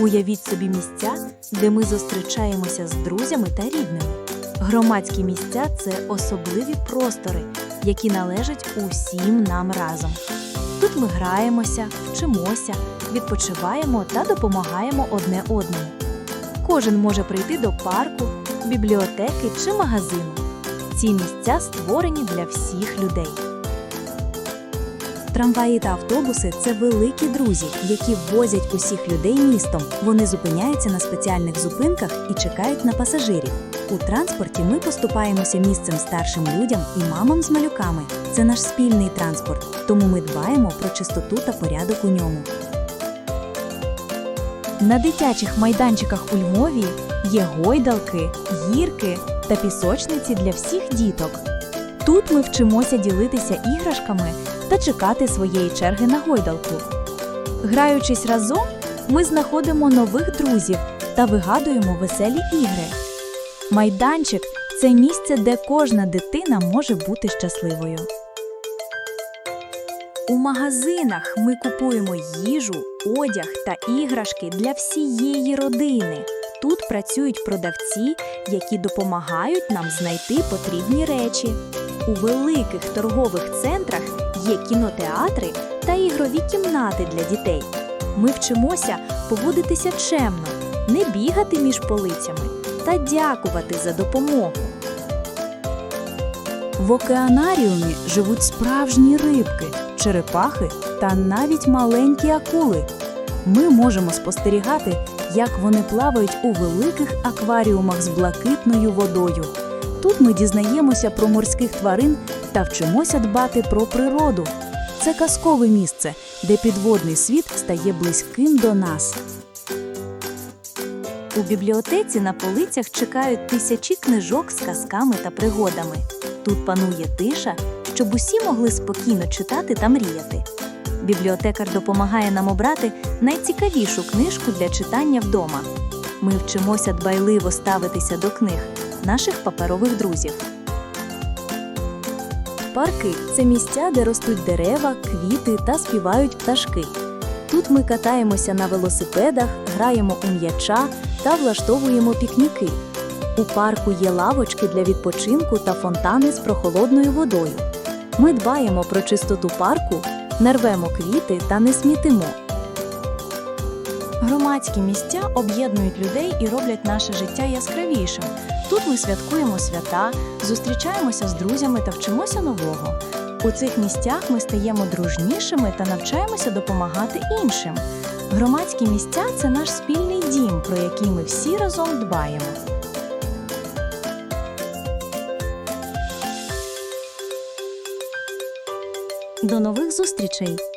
Уявіть собі місця, де ми зустрічаємося з друзями та рідними. Громадські місця це особливі простори, які належать усім нам разом. Тут ми граємося, вчимося, відпочиваємо та допомагаємо одне одному. Кожен може прийти до парку, бібліотеки чи магазину. Ці місця створені для всіх людей. Трамваї та автобуси це великі друзі, які возять усіх людей містом. Вони зупиняються на спеціальних зупинках і чекають на пасажирів. У транспорті ми поступаємося місцем старшим людям і мамам з малюками. Це наш спільний транспорт, тому ми дбаємо про чистоту та порядок у ньому. На дитячих майданчиках у Львові є гойдалки, гірки та пісочниці для всіх діток. Тут ми вчимося ділитися іграшками та чекати своєї черги на гойдалку. Граючись разом, ми знаходимо нових друзів та вигадуємо веселі ігри. Майданчик це місце, де кожна дитина може бути щасливою. У магазинах ми купуємо їжу, одяг та іграшки для всієї родини. Тут працюють продавці, які допомагають нам знайти потрібні речі. У великих торгових центрах є кінотеатри та ігрові кімнати для дітей. Ми вчимося поводитися чемно, не бігати між полицями та дякувати за допомогу. В океанаріумі живуть справжні рибки, черепахи та навіть маленькі акули. Ми можемо спостерігати, як вони плавають у великих акваріумах з блакитною водою. Тут ми дізнаємося про морських тварин та вчимося дбати про природу. Це казкове місце, де підводний світ стає близьким до нас. У бібліотеці на полицях чекають тисячі книжок з казками та пригодами. Тут панує тиша, щоб усі могли спокійно читати та мріяти. Бібліотекар допомагає нам обрати найцікавішу книжку для читання вдома. Ми вчимося дбайливо ставитися до книг, наших паперових друзів. Парки це місця, де ростуть дерева, квіти та співають пташки. Тут ми катаємося на велосипедах, граємо у м'яча та влаштовуємо пікніки. У парку є лавочки для відпочинку та фонтани з прохолодною водою. Ми дбаємо про чистоту парку, не рвемо квіти та не смітимо. Громадські місця об'єднують людей і роблять наше життя яскравішим. Тут ми святкуємо свята, зустрічаємося з друзями та вчимося нового. У цих місцях ми стаємо дружнішими та навчаємося допомагати іншим. Громадські місця це наш спільний дім, про який ми всі разом дбаємо. До нових зустрічей!